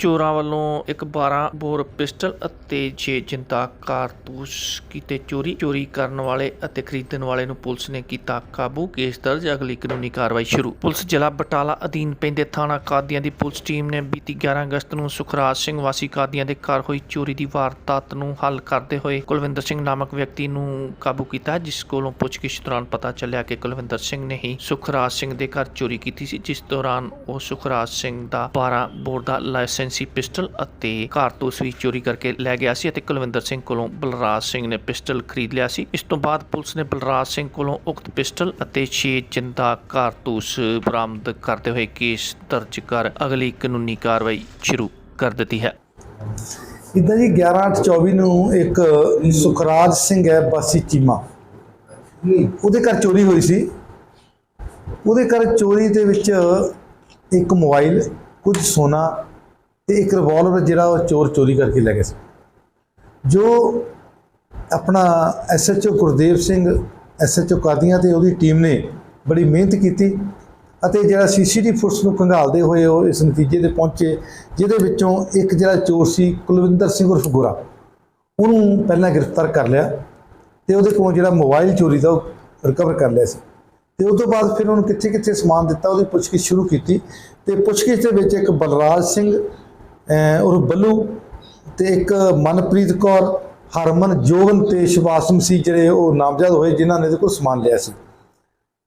ਚੋਰਾਂ ਵੱਲੋਂ ਇੱਕ 12 ਬੋਰ ਪਿਸਟਲ ਅਤੇ 6 ਜਿੰਦਾ ਕਾਰਤੂਸ ਕੀਤੇ ਚੋਰੀ ਚੋਰੀ ਕਰਨ ਵਾਲੇ ਅਤੇ ਖਰੀਦਣ ਵਾਲੇ ਨੂੰ ਪੁਲਿਸ ਨੇ ਕੀਤਾ ਕਾਬੂ ਕੇਸ ਦਰਜ। ਅਗਲੀ ਕਾਨੂੰਨੀ ਕਾਰਵਾਈ ਸ਼ੁਰੂ। ਪੁਲਿਸ ਜ਼ਿਲ੍ਹਾ ਬਟਾਲਾ ਅਧੀਨ ਪੈਂਦੇ ਥਾਣਾ ਕਾਦੀਆਂ ਦੀ ਪੁਲਿਸ ਟੀਮ ਨੇ ਬੀਤੀ 11 ਅਗਸਤ ਨੂੰ ਸੁਖਰਾਜ ਸਿੰਘ ਵਾਸੀ ਕਾਦੀਆਂ ਦੇ ਘਰ ਹੋਈ ਚੋਰੀ ਦੀ ਵਾਰਦਾਤ ਨੂੰ ਹੱਲ ਕਰਦੇ ਹੋਏ ਕੁਲਵਿੰਦਰ ਸਿੰਘ ਨਾਮਕ ਵਿਅਕਤੀ ਨੂੰ ਕਾਬੂ ਕੀਤਾ, ਜਿਸ ਕੋਲੋਂ ਪੁੱਛਗਿੱਛ ਦੌਰਾਨ ਪਤਾ ਚੱਲਿਆ ਕਿ ਕੁਲਵਿੰਦਰ ਸਿੰਘ ਨੇ ਹੀ ਸੁਖਰਾਜ ਸਿੰਘ ਦੇ ਘਰ ਚੋਰੀ ਕੀਤੀ ਸੀ, ਜਿਸ ਦੌਰਾਨ ਉਹ ਸੁਖਰਾਜ ਸਿੰਘ ਦਾ 12 ਬੋਰ ਦਾ ਲਾਇਸੈਂਸ ਪਿਸਟਲ ਅਤੇ ਕਾਰਤੂਸ ਵੀ ਚੋਰੀ ਕਰਕੇ ਲੈ ਗਿਆ ਸੀ ਅਤੇ ਕੁਲਵਿੰਦਰ ਸਿੰਘ ਕੋਲੋਂ ਬਲਰਾਜ ਸਿੰਘ ਨੇ ਪਿਸਟਲ ਖਰੀਦ ਲਿਆ ਸੀ। ਇਸ ਤੋਂ ਬਾਅਦ ਪੁਲਿਸ ਨੇ ਬਲਰਾਜ ਸਿੰਘ ਕੋਲੋਂ ਉਕਤ ਪਿਸਟਲ ਅਤੇ 6 ਜਿੰਦਾ ਕਾਰਤੂਸ ਬਰਾਮਦ ਕਰਦੇ ਹੋਏ ਕੇਸ ਦਰਜ ਕਰ ਅਗਲੀ ਕਾਨੂੰਨੀ ਕਾਰਵਾਈ ਸ਼ੁਰੂ ਕਰ ਦਿੱਤੀ ਹੈ। ਇਦਾਂ ਜੀ 11/24 ਨੂੰ ਇੱਕ ਸੁਖਰਾਜ ਸਿੰਘ ਹੈ, ਬਾਸੀ ਚੀਮਾ। ਉਹਦੇ ਘਰ ਚੋਰੀ ਹੋਈ ਸੀ। ਉਹਦੇ ਘਰ ਚੋਰੀ ਦੇ ਵਿੱਚ ਇੱਕ ਮੋਬਾਈਲ, ਕੁਝ ਸੋਨਾ ਤੇ ਇੱਕ ਰਿਵਾਲਵਰ ਜਿਹੜਾ ਉਹ ਚੋਰ ਚੋਰੀ ਕਰਕੇ ਲੈ ਗਏ ਸੀ। ਜੋ ਆਪਣਾ ਐਸਐਚਓ ਗੁਰਦੇਵ ਸਿੰਘ ਐਸਐਚਓ ਕਾਦੀਆਂ ਤੇ ਉਹਦੀ ਟੀਮ ਨੇ ਬੜੀ ਮਿਹਨਤ ਕੀਤੀ ਅਤੇ ਜਿਹੜਾ ਸੀਸੀਟੀਵੀ ਫੁਟਸ ਨੂੰ ਖੰਗਾਲਦੇ ਹੋਏ ਉਹ ਇਸ ਨਤੀਜੇ ਤੇ ਪਹੁੰਚੇ, ਜਿਹਦੇ ਵਿੱਚੋਂ ਇੱਕ ਜਿਹੜਾ ਚੋਰ ਸੀ ਕੁਲਵਿੰਦਰ ਸਿੰਘ ਉਰਫ ਗੋਰਾ, ਉਹਨੂੰ ਪਹਿਲਾਂ ਗ੍ਰਿਫਤਾਰ ਕਰ ਲਿਆ ਤੇ ਉਹਦੇ ਕੋਲੋਂ ਜਿਹੜਾ ਮੋਬਾਈਲ ਚੋਰੀ ਦਾ ਉਹ ਰਿਕਵਰ ਕਰ ਲਿਆ ਸੀ। ਤੇ ਉਸ ਤੋਂ ਬਾਅਦ ਫਿਰ ਉਹਨੂੰ ਕਿੱਥੇ ਕਿੱਥੇ ਸਮਾਨ ਦਿੱਤਾ, ਉਹਦੀ ਪੁੱਛਗਿੱਛ ਸ਼ੁਰੂ ਕੀਤੀ ਤੇ ਪੁੱਛਗਿੱਛ ਦੇ ਵਿੱਚ ਇੱਕ ਬਲਰਾਜ ਸਿੰਘ ਔਰ ਬੱਲੂ ਤੇ ਇੱਕ ਮਨਪ੍ਰੀਤ ਕੌਰ, ਹਰਮਨ, ਜੋਗਨ ਤੇ ਸ਼ਿਵਾਸਮ ਸੀ ਜਿਹੜੇ ਉਹ ਨਾਮਜ਼ਦ ਹੋਏ, ਜਿਨ੍ਹਾਂ ਨੇ ਇਹਦੇ ਕੋਲ ਸਮਾਨ ਲਿਆ ਸੀ।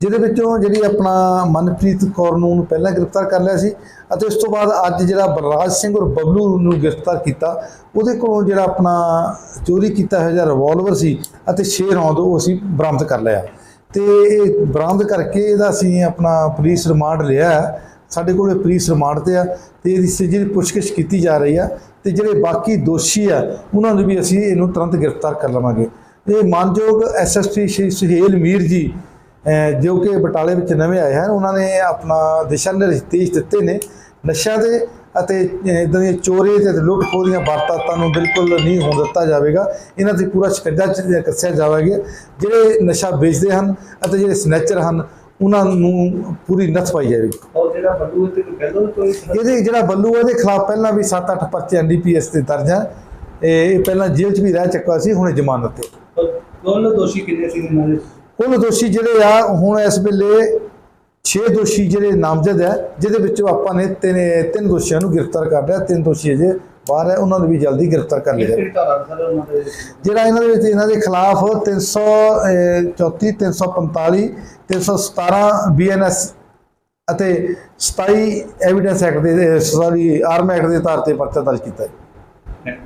ਜਿਹਦੇ ਵਿੱਚੋਂ ਜਿਹੜੀ ਆਪਣਾ ਮਨਪ੍ਰੀਤ ਕੌਰ ਨੂੰ ਉਹਨੂੰ ਪਹਿਲਾਂ ਗ੍ਰਿਫਤਾਰ ਕਰ ਲਿਆ ਸੀ ਅਤੇ ਉਸ ਤੋਂ ਬਾਅਦ ਅੱਜ ਜਿਹੜਾ ਬਲਰਾਜ ਸਿੰਘ ਔਰ ਬਬਲੂ ਨੂੰ ਗ੍ਰਿਫਤਾਰ ਕੀਤਾ, ਉਹਦੇ ਕੋਲੋਂ ਜਿਹੜਾ ਆਪਣਾ ਚੋਰੀ ਕੀਤਾ ਹੋਇਆ ਜਿਹੜਾ ਰਿਵਾਲਵਰ ਸੀ ਅਤੇ 6 ਰੌਂਦ ਉਹ ਅਸੀਂ ਬਰਾਮਦ ਕਰ ਲਿਆ। ਤੇ ਇਹ ਬਰਾਮਦ ਕਰਕੇ ਇਹਦਾ ਅਸੀਂ ਆਪਣਾ ਪੁਲਿਸ ਰਿਮਾਂਡ ਲਿਆ ਸਾਡੇ ਕੋਲ ਇਹ ਪੁਲਿਸ ਰਿਮਾਂਡ ਤੇ ਆ ਤੇ ਇਹਦੀ ਸ- ਜਿਹੜੀ ਪੁੱਛਗਿੱਛ ਕੀਤੀ ਜਾ ਰਹੀ ਆ ਤੇ ਜਿਹੜੇ ਬਾਕੀ ਦੋਸ਼ੀ ਆ, ਉਹਨਾਂ ਨੂੰ ਵੀ ਅਸੀਂ ਇਹਨੂੰ ਤੁਰੰਤ ਗ੍ਰਿਫਤਾਰ ਕਰ ਲਵਾਂਗੇ। ਇਹ ਮਾਨਯੋਗ ਐਸਐਸਪੀ ਸ਼੍ਰੀ ਸੁਹੇਲ ਮੀਰ ਜੀ ਜੋ ਕਿ ਬਟਾਲੇ ਵਿੱਚ ਨਵੇਂ ਆਏ ਹਨ, ਉਹਨਾਂ ਨੇ ਆਪਣਾ ਦਿਸ਼ਾ ਨਿਰਦੇਸ਼ ਦਿੱਤੇ ਨੇ ਨਸ਼ਿਆਂ ਦੇ ਅਤੇ ਇਦਾਂ ਦੀਆਂ ਚੋਰੀ ਤੇ ਲੁੱਟ ਖੋਹ ਦੀਆਂ ਵਾਰਦਾਤਾਂ ਨੂੰ ਬਿਲਕੁਲ ਨਹੀਂ ਹੋਣ ਦਿੱਤਾ ਜਾਵੇਗਾ। ਇਹਨਾਂ ਤੇ ਪੂਰਾ ਸ਼ਿਕੰਜਾ ਚ- ਕੱਸਿਆ ਜਾਵੇਗਾ। ਜਿਹੜੇ ਨਸ਼ਾ ਵੇਚਦੇ ਹਨ ਅਤੇ ਜਿਹੜੇ ਸਨੈਚਰ ਹਨ ਉਹਨਾਂ ਨੂੰ ਪੂਰੀ ਨੱਥ ਪਾਈ ਔਰ ਜਿਹੜਾ ਬੱਲੂ ਤੇ ਪਹਿਲਾਂ ਕੋਈ ਇਹਦੇ ਜਿਹੜਾ ਬੱਲੂ ਆ, ਇਹਦੇ ਖਿਲਾਫ ਪਹਿਲਾਂ ਵੀ 7-8 ਪਰਚੇ ਐਨਡੀਪੀਐਸ ਤੇ ਦਰਜ ਹੈ। ਇਹ ਪਹਿਲਾਂ ਜੇਲ੍ਹ 'ਚ ਵੀ ਰਹਿ ਚੁੱਕਾ ਸੀ ਹੁਣ ਜ਼ਮਾਨਤ ਤੇ। ਦੋਨੋਂ ਦੋਸ਼ੀ ਕਿੰਨੇ ਸੀ ਇਹਨਾਂ ਦੇ? ਕੁੱਲ ਦੋਸ਼ੀ ਜਿਹੜੇ ਆ ਹੁਣ ਇਸ ਵੇਲੇ 6 ਦੋਸ਼ੀ ਜਿਹੜੇ ਨਾਮਜ਼ਦ ਹੈ ਜਿਹਦੇ ਵਿੱਚੋਂ ਆਪਾਂ ਨੇ ਤਿੰਨ ਤਿੰਨ ਦੋਸ਼ੀਆਂ ਨੂੰ ਗ੍ਰਿਫਤਾਰ ਕਰ ਲਿਆ। ਤਿੰਨ ਦੋਸ਼ੀ ਅਜੇ ਬਾਹਰ ਹੈ ਉਹਨਾਂ ਨੂੰ ਵੀ ਜਲਦੀ ਗ੍ਰਿਫਤਾਰ ਕਰ ਲਿਆ ਦੇ? ਜਿਹੜਾ ਇਹਨਾਂ ਦੇ ਵਿੱਚ ਇਹਨਾਂ ਦੇ ਖਿਲਾਫ 334 345 317 ਬੀਐਨਐਸ ਅਤੇ 27 ਐਵੀਡੈਂਸ ਐਕਟ ਦੇ ਸੌਰੀ ਆਰਮ ਐਕਟ ਦੇ ਆਧਾਰ ਤੇ ਪਰਚਾ ਦਰਜ ਕੀਤਾ ਹੈ।